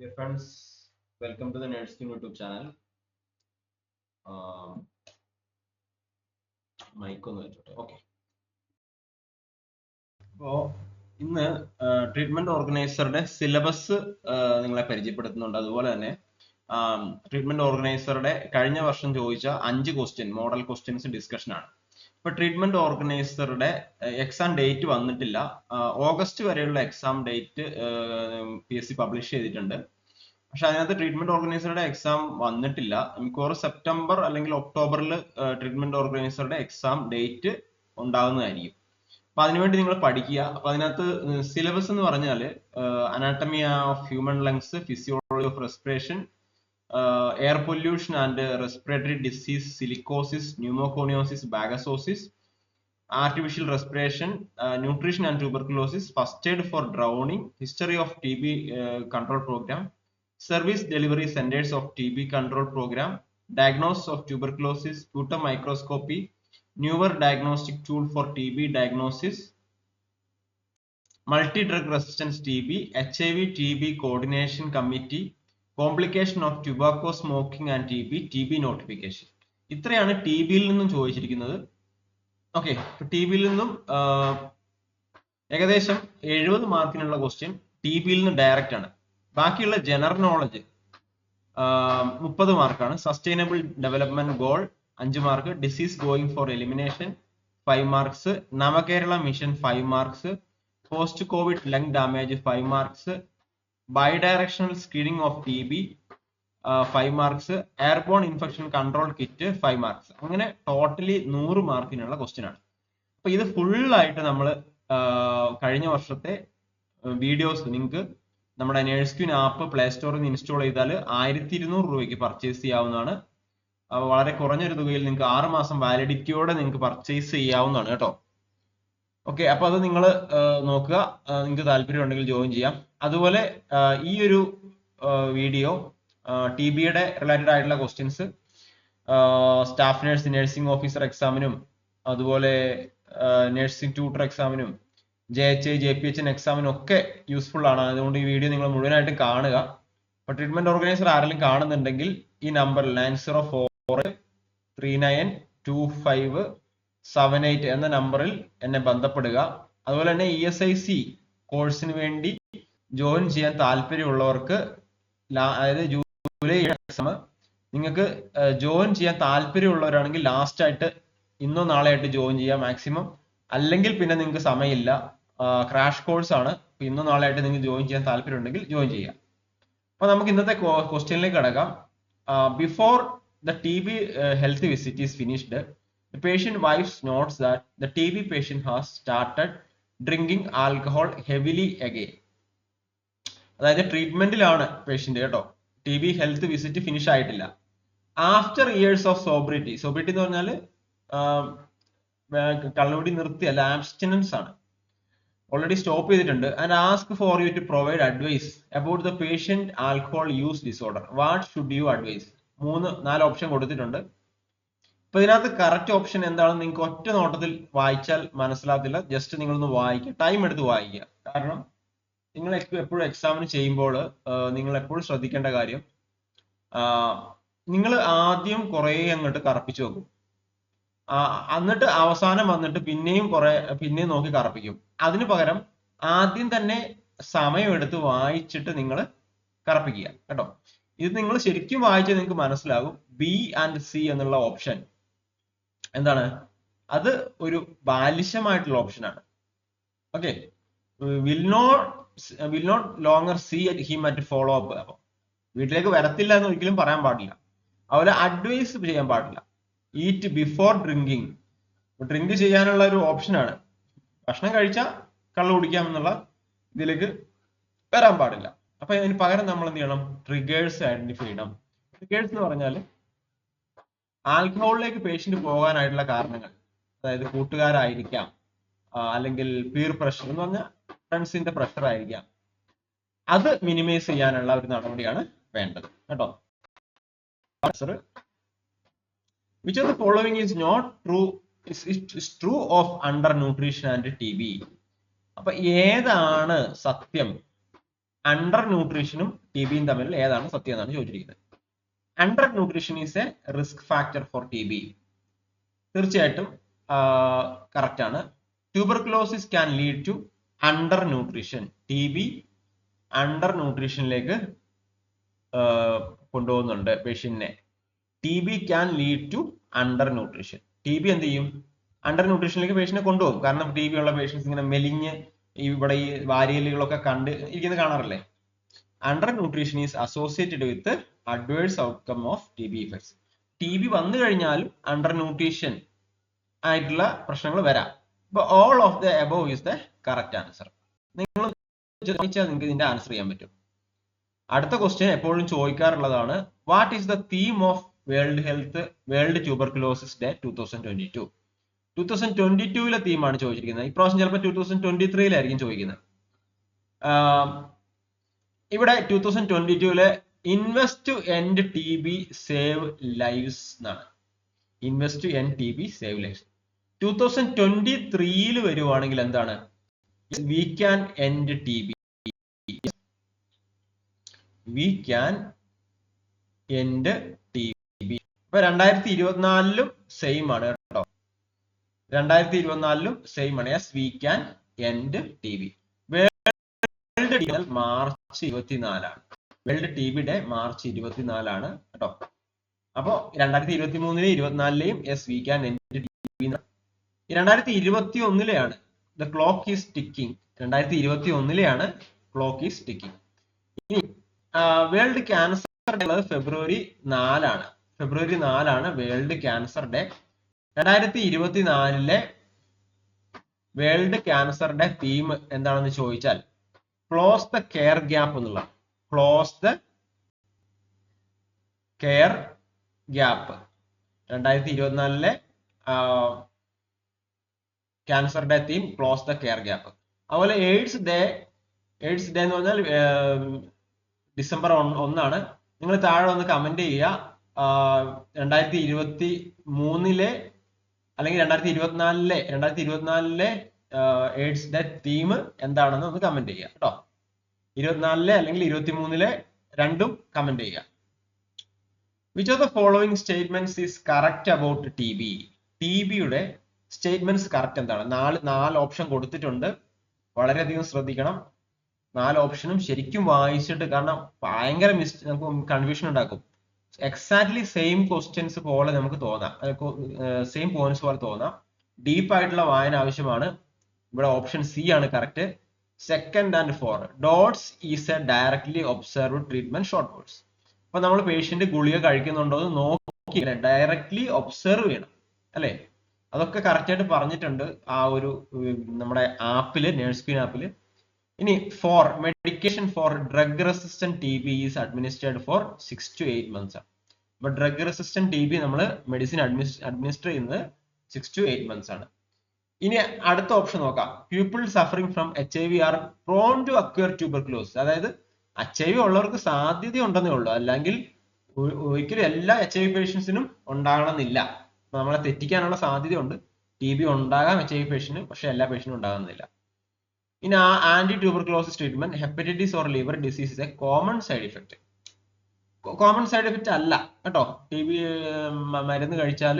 Dear friends, welcome to the Nerdskin YouTube channel. Mike ഒന്ന് വെച്ചോട്ടെ. Okay അപ്പോ ഇന്ന് ട്രീറ്റ്മെന്റ് ഓർഗനൈസറുടെ സിലബസ് നിങ്ങളെ പരിചയപ്പെടുത്തുന്നുണ്ട്. അതുപോലെ തന്നെ ട്രീറ്റ്മെന്റ് ഓർഗനൈസറുടെ കഴിഞ്ഞ വർഷം ചോദിച്ച അഞ്ച് ക്വസ്റ്റ്യൻ മോഡൽ ക്വസ്റ്റ്യൻസ് ഡിസ്കഷൻ ആണ്. ഇപ്പൊ ട്രീറ്റ്മെന്റ് ഓർഗനൈസറുടെ എക്സാം ഡേറ്റ് വന്നിട്ടില്ല. ഓഗസ്റ്റ് വരെയുള്ള exam date P S C publish ചെയ്തിട്ടുണ്ട്. പക്ഷെ അതിനകത്ത് ട്രീറ്റ്മെന്റ് ഓർഗനൈസറുടെ എക്സാം വന്നിട്ടില്ല. മിക്കവാറും സെപ്റ്റംബർ അല്ലെങ്കിൽ ഒക്ടോബറിൽ ട്രീറ്റ്മെന്റ് ഓർഗനൈസറുടെ എക്സാം ഡേറ്റ് ഉണ്ടാകുന്നതായിരിക്കും അപ്പൊ അതിനുവേണ്ടി നിങ്ങൾ പഠിക്കുക. അപ്പൊ അതിനകത്ത് സിലബസ് എന്ന് പറഞ്ഞാൽ anatomy of human lungs physiology of respiration uh, air pollution and uh, respiratory disease, silicosis, pneumoconiosis, bagasosis, artificial respiration, uh, nutrition and tuberculosis, first aid for drowning, history of TB uh, control program, service delivery centers of TB control program, diagnosis of tuberculosis, sputum microscopy, newer diagnostic tool for TB diagnosis, multi-drug resistance TB, HIV TB coordination committee, complication smoking and T B T B notification ഇത്രയാണ് T ബിയിൽ നിന്നും ചോദിച്ചിരിക്കുന്നത്. Okay T ബിയിൽ നിന്നും ഏകദേശം എഴുപത് മാർക്കിനുള്ള question T ബിയിൽ നിന്ന് ഡയറക്റ്റ് ആണ്. ബാക്കിയുള്ള ജനറൽ നോളജ് മുപ്പത് മാർക്കാണ്. സസ്റ്റൈനബിൾ ഡെവലപ്മെന്റ് ഗോൾ അഞ്ച് mark. Disease going for elimination five marks Navakerala mission five marks post COVID lung damage five marks bidirectional screening of T B five marks airborne infection control kit five marks അങ്ങനെ totally നൂറ് മാർക്കിനുള്ള question ആണ്. അപ്പൊ ഇത് full ആയിട്ട് നമ്മൾ കഴിഞ്ഞ വർഷത്തെ വീഡിയോസ് നിങ്ങൾക്ക് നമ്മുടെ നേഴ്സ്ക്യൂൻ ആപ്പ് പ്ലേ സ്റ്റോറിൽ നിന്ന് ഇൻസ്റ്റാൾ ചെയ്താൽ ആയിരത്തി ഇരുന്നൂറ് രൂപയ്ക്ക് പർച്ചേസ് ചെയ്യാവുന്നതാണ്. വളരെ കുറഞ്ഞൊരു തുകയിൽ നിങ്ങൾക്ക് ആറ് മാസം വാലിഡിറ്റിയോടെ നിങ്ങൾക്ക് പർച്ചേസ് ചെയ്യാവുന്നതാണ് കേട്ടോ. ഓക്കെ അപ്പൊ അത് നിങ്ങൾ നോക്കുക. നിങ്ങൾക്ക് താല്പര്യം ഉണ്ടെങ്കിൽ ജോയിൻ ചെയ്യാം. അതുപോലെ ഈ ഒരു വീഡിയോ ടി ബിയുടെ റിലേറ്റഡ് ആയിട്ടുള്ള questions staff nurse nursing officer എക്സാമിനും അതുപോലെ nursing tutor എക്സാമിനും J H I J P H N എക്സാമിനും ഒക്കെ യൂസ്ഫുൾ ആണ്. അതുകൊണ്ട് ഈ വീഡിയോ നിങ്ങൾ മുഴുവനായിട്ട് കാണുക. അപ്പൊ ട്രീറ്റ്മെന്റ് ഓർഗനൈസർ ആരെങ്കിലും കാണുന്നുണ്ടെങ്കിൽ ഈ നമ്പറിൽ nine zero four three nine two five seven eight എന്ന നമ്പറിൽ എന്നെ ബന്ധപ്പെടുക. അതുപോലെ തന്നെ ഇ എസ് ഐ സി കോഴ്സിന് വേണ്ടി ജോയിൻ ചെയ്യാൻ താല്പര്യമുള്ളവർക്ക് അതായത് ജൂലൈ എക്സാം നിങ്ങൾക്ക് ജോയിൻ ചെയ്യാൻ താല്പര്യമുള്ളവരാണെങ്കിൽ ലാസ്റ്റ് ആയിട്ട് ഇന്നോ നാളെ ആയിട്ട് ജോയിൻ ചെയ്യാം മാക്സിമം അല്ലെങ്കിൽ പിന്നെ നിങ്ങൾക്ക് സമയമില്ല. ക്രാഷ് കോഴ്സ് ആണ്. ഇന്നോ നാളെ ആയിട്ട് നിങ്ങൾക്ക് ജോയിൻ ചെയ്യാൻ താല്പര്യം ഉണ്ടെങ്കിൽ ജോയിൻ ചെയ്യാം അപ്പൊ നമുക്ക് ഇന്നത്തെ ക്വസ്റ്റ്യനിലേക്ക് കടക്കാം. Before the T B health visit is finished the patient wife notes that the TB patient has started drinking alcohol heavily again. അതായത് ട്രീറ്റ്മെന്റിലാണ് പേഷ്യന്റ് കേട്ടോ. T B health visit finish ആയിട്ടില്ല. After years of sobriety sobriety എന്ന് പറഞ്ഞാൽ കള്ളുകൂടി നിർത്തി അല്ല abstinence ആണ്. ഓൾറെഡി സ്റ്റോപ്പ് ചെയ്തിട്ടുണ്ട്. And ask for you to provide advice about the patient alcohol use disorder what should you advise മൂന്ന് നാല് ഓപ്ഷൻ കൊടുത്തിട്ടുണ്ട്. ഇപ്പൊ ഇതിനകത്ത് കറക്റ്റ് ഓപ്ഷൻ എന്താണെന്ന് നിങ്ങൾക്ക് ഒറ്റ നോട്ടത്തിൽ വായിച്ചാൽ മനസ്സിലാകത്തില്ല. ജസ്റ്റ് നിങ്ങളൊന്ന് വായിക്കുക. ടൈം എടുത്ത് വായിക്കുക. കാരണം നിങ്ങൾ എപ്പോഴും എക്സാമിന് ചെയ്യുമ്പോൾ നിങ്ങൾ എപ്പോഴും ശ്രദ്ധിക്കേണ്ട കാര്യം നിങ്ങൾ ആദ്യം കുറെ അങ്ങോട്ട് കറപ്പിച്ചു വെക്കും. എന്നിട്ട് അവസാനം വന്നിട്ട് പിന്നെയും കുറെ പിന്നെയും നോക്കി കറപ്പിക്കും. അതിനു പകരം ആദ്യം തന്നെ സമയമെടുത്ത് വായിച്ചിട്ട് നിങ്ങൾ കറപ്പിക്കുക. കേട്ടോ? ഇത് നിങ്ങൾ ശരിക്കും വായിച്ചാൽ നിങ്ങൾക്ക് മനസ്സിലാകും. ബി ആൻഡ് സി എന്നുള്ള ഓപ്ഷൻ എന്താണ്? അത് ഒരു ബാലിശമായിട്ടുള്ള ഓപ്ഷനാണ് okay will not will not longer see at him at follow up അപ്പൊ വീട്ടിലേക്ക് വരത്തില്ല എന്ന് ഒരിക്കലും പറയാൻ പാടില്ല. അതുപോലെ അഡ്വൈസ് ചെയ്യാൻ പാടില്ല. ഈറ്റ് ബിഫോർ ഡ്രിങ്കിങ് ഡ്രിങ്ക് ചെയ്യാനുള്ള ഒരു ഓപ്ഷനാണ് ഭക്ഷണം കഴിച്ചാൽ കള്ളു കുടിക്കാം എന്നുള്ള ഇതിലേക്ക് വരാൻ പാടില്ല. അപ്പൊ അതിന് പകരം നമ്മൾ എന്ത് ചെയ്യണം? ട്രിഗേഴ്സ് ഐഡന്റിഫൈ ചെയ്യണം ട്രിഗേഴ്സ് എന്ന് പറഞ്ഞാൽ ആൽക്കഹോളിലേക്ക് പേഷ്യന്റ് പോകാനായിട്ടുള്ള കാരണങ്ങൾ. അതായത് കൂട്ടുകാരായിരിക്കാം. അല്ലെങ്കിൽ പീർ പ്രഷർ എന്ന് പറഞ്ഞാൽ ഫ്രണ്ട്സിന്റെ പ്രഷർ ആയിരിക്കാം. അത് മിനിമൈസ് ചെയ്യാനുള്ള ഒരു നടപടിയാണ് വേണ്ടത്. കേട്ടോ? Which of the following is not true is true of undernutrition and T B അപ്പൊ ഏതാണ് സത്യം? അണ്ടർ ന്യൂട്രീഷനും ടി ബിയും തമ്മിൽ ഏതാണ് സത്യം എന്നാണ് ചോദിച്ചിരിക്കുന്നത്. Undernutrition is a risk factor for T B തീർച്ചയായിട്ടും കറക്റ്റ് ആണ്. Tuberculosis can lead to undernutrition T B under ന്യൂട്രീഷനിലേക്ക് കൊണ്ടുപോകുന്നുണ്ട് പേഷ്യന്റിനെ T B can lead to undernutrition T B എന്ത് ചെയ്യും? അണ്ടർ ന്യൂട്രീഷനിലേക്ക് പേഷ്യനെ കൊണ്ടുപോകും. കാരണം ടി ബി ഉള്ള പേഷ്യൻസ് ഇങ്ങനെ മെലിഞ്ഞ് ഇവിടെ ഈ വാരിയലുകളൊക്കെ കണ്ട് ഇരിക്കുന്നത് കാണാറില്ലേ? Undernutrition is associated with adverse outcome of T B effects T B വന്നു കഴിഞ്ഞാലും അണ്ടർ ന്യൂട്രീഷൻ ആയിട്ടുള്ള പ്രശ്നങ്ങൾ വരാം. ഇപ്പൊ all of the above is the correct answer നിങ്ങൾ ചോദിച്ചാൽ നിങ്ങൾക്ക് ഇതിന്റെ ആൻസർ ചെയ്യാൻ പറ്റും. അടുത്ത ക്വസ്റ്റ്യൻ എപ്പോഴും ചോദിക്കാറുള്ളതാണ് what is the theme of world health world tuberculosis day two thousand twenty two two thousand twenty ടൂവിലെ തീമാണ് ചോദിച്ചിരിക്കുന്നത്. ഇപ്രാവശ്യം ചിലപ്പോൾ ടൂ തൗസൻഡ് ട്വന്റി ത്രീയിലായിരിക്കും ചോദിക്കുന്നത് ഇവിടെ two thousand twenty ടുവിലെ invest to end T B save lives എന്നാണ്. Invest to end T B save lives two thousand twenty ത്രീയിൽ വരുവാണെങ്കിൽ എന്താണ്? We can end T B we can end T B ഇപ്പൊ രണ്ടായിരത്തി ഇരുപത്തിനാലിലും സെയിം ആണ് കേട്ടോ. രണ്ടായിരത്തി ഇരുപത്തിനാലിലും സെയിം ആണ്. Yes we can end T B world March ഇരുപത്തിനാലാണ്. World T B day March ഇരുപത്തിനാലാണ് കേട്ടോ അപ്പോ രണ്ടായിരത്തി ഇരുപത്തി മൂന്നിലെയും ഇരുപത്തിനാലിലെയും എസ് വി ക്യാൻ എൻഡ് രണ്ടായിരത്തി ഇരുപത്തി ഒന്നിലെയാണ് ദ ക്ലോക്ക് ഈസ് ടിക്കിംഗ് രണ്ടായിരത്തി ഇരുപത്തി ഒന്നിലെയാണ് ക്ലോക്ക് ഈസ് ടിക്കിംഗ് ഇനി വേൾഡ് ക്യാൻസർ ഡേ ഫെബ്രുവരി നാലാണ്. ഫെബ്രുവരി നാലാണ് വേൾഡ് ക്യാൻസർ ഡേ രണ്ടായിരത്തി ഇരുപത്തിനാലിലെ വേൾഡ് ക്യാൻസർ ഡേ തീം എന്താണെന്ന് ചോദിച്ചാൽ ക്ലോസ് ദ കെയർ ഗ്യാപ്പ് എന്നുള്ള. ക്ലോസ് ദ കെയർ ഗ്യാപ്പ് രണ്ടായിരത്തി ഇരുപത്തിനാലിലെ cancer day theme close the care gap അതുപോലെ എയ്ഡ്സ് ഡേ എയ്ഡ്സ് ഡേ എന്ന് പറഞ്ഞാൽ ഡിസംബർ ഒന്നാണ്. നിങ്ങൾ താഴെ വന്ന് കമന്റ് ചെയ്യുക. രണ്ടായിരത്തി ഇരുപത്തി മൂന്നിലെ അല്ലെങ്കിൽ രണ്ടായിരത്തി ഇരുപത്തിനാലിലെ രണ്ടായിരത്തി ഇരുപത്തിനാലിലെ എയ്ഡ്സ് ഡേ തീം എന്താണെന്ന് ഒന്ന് കമന്റ് ചെയ്യുക കേട്ടോ. ഇരുപത്തിനാലിലെ അല്ലെങ്കിൽ ഇരുപത്തി മൂന്നിലെ രണ്ടും കമന്റ് ചെയ്യുക. Which of the following statements is correct about T B T ബിയുടെ സ്റ്റേറ്റ്മെന്റ്സ് കറക്റ്റ് എന്താണ്? നാല് നാല് ഓപ്ഷൻ കൊടുത്തിട്ടുണ്ട്. വളരെയധികം ശ്രദ്ധിക്കണം. നാല് ഓപ്ഷനും ശരിക്കും വായിച്ചിട്ട് കാരണം ഭയങ്കര മിസ് നമുക്ക് കൺഫ്യൂഷൻ ഉണ്ടാക്കും. എക്സാക്ട്ലി സെയിം ക്വസ്റ്റ്യൻസ് പോലെ നമുക്ക് തോന്നാം. സെയിം പോയിന്റ്സ് പോലെ തോന്നാം. ഡീപ്പ് ആയിട്ടുള്ള വായന ആവശ്യമാണ്. ഇവിടെ ഓപ്ഷൻ സി ആണ് correct second and four DOTS is a directly observe treatment short words അപ്പൊ നമ്മൾ പേഷ്യന്റ് ഗുളിക കഴിക്കുന്നുണ്ടോ എന്ന് നോക്കി ഡയറക്ട്ലി ഒബ്സർവ് ചെയ്യണം. അല്ലേ? അതൊക്കെ കറക്റ്റ് ആയിട്ട് പറഞ്ഞിട്ടുണ്ട് ആ ഒരു നമ്മുടെ ആപ്പിൽ നേഴ്സ് ക്വീൻ ആപ്പിൽ ഇനി for medication for drug resistant T B is administered for six to eight months ആണ്. അപ്പൊ ഡ്രഗ് റെസിസ്റ്റന്റ് ടി ബി നമ്മൾ മെഡിസിൻ അഡ്മിനിസ്റ്റർ ചെയ്യുന്നത് സിക്സ് ടു എയ്റ്റ് മന്ത്സ് ആണ്. ഇനി അടുത്ത ഓപ്ഷൻ നോക്കാം. People suffering from H I V are prone to acquire tuberculosis അതായത് H I V ഉള്ളവർക്ക് സാധ്യത ഉണ്ടെന്നേ ഉള്ളൂ. അല്ലെങ്കിൽ ഒരിക്കലും എല്ലാ എച്ച് ഐ വി പേഷ്യൻസിനും ഉണ്ടാകണമെന്നില്ല. നമ്മളെ തെറ്റിക്കാനുള്ള സാധ്യതയുണ്ട്. ടി ബി ഉണ്ടാകാം എച്ച് ഐ വി പേഷ്യന് പക്ഷെ എല്ലാ പേഷ്യനും ഉണ്ടാകുന്നില്ല ഇനി ആ anti tuberculosis treatment hepatitis or liver disease a common side effect common side effect അല്ല. കേട്ടോ? ടി ബി മരുന്ന് കഴിച്ചാൽ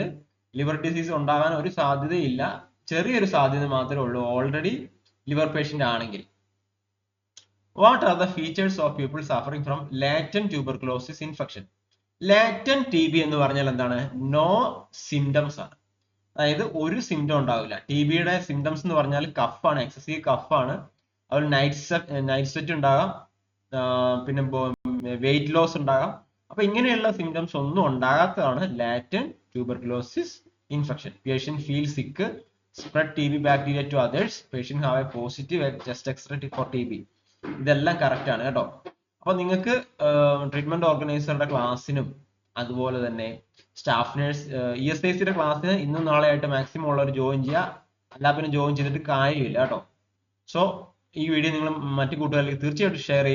ലിവർ ഡിസീസ് ഉണ്ടാകാൻ ഒരു സാധ്യതയില്ല. ചെറിയൊരു സാധ്യത മാത്രമേ ഉള്ളൂ. ഓൾറെഡി ലിവർ പേഷ്യന്റ് ആണെങ്കിൽ. What are the features of people suffering from latent tuberculosis infection latent T B എന്ന് പറഞ്ഞാൽ എന്താണ്? നോ സിംറ്റംസ് ആണ്. അതായത് ഒരു സിംറ്റം ഉണ്ടാവില്ല. ടി ബിയുടെ സിംറ്റംസ് എന്ന് പറഞ്ഞാൽ കഫാണ് എക്സസീവ് കഫാണ് അതുപോലെ നൈറ്റ് സെറ്റ് നൈറ്റ് സെറ്റ് ഉണ്ടാകാം. പിന്നെ വെയിറ്റ് ലോസ് ഉണ്ടാകാം. അപ്പൊ ഇങ്ങനെയുള്ള സിംറ്റംസ് ഒന്നും ഉണ്ടാകാത്തതാണ് latent tuberculosis infection patient feel sick T B bacteria to others patient have a positive chest x-ray for T B ഇതെല്ലാം കറക്റ്റ് ആണ് കേട്ടോ. അപ്പൊ നിങ്ങൾക്ക് ട്രീറ്റ്മെന്റ് ഓർഗനൈസറുടെ ക്ലാസ്സിനും അതുപോലെ തന്നെ staff nurse E S I സിയുടെ ക്ലാസ്സിന് ഇന്നും നാളെ ആയിട്ട് മാക്സിമം ഉള്ളവർ ജോയിൻ ചെയ്യുക. അല്ലാ പിന്നെ ജോയിൻ ചെയ്തിട്ട് കാര്യമില്ല കേട്ടോ. സോ ഈ വീഡിയോ നിങ്ങൾ മറ്റു കൂട്ടുകാരിലേക്ക് തീർച്ചയായിട്ടും ഷെയർ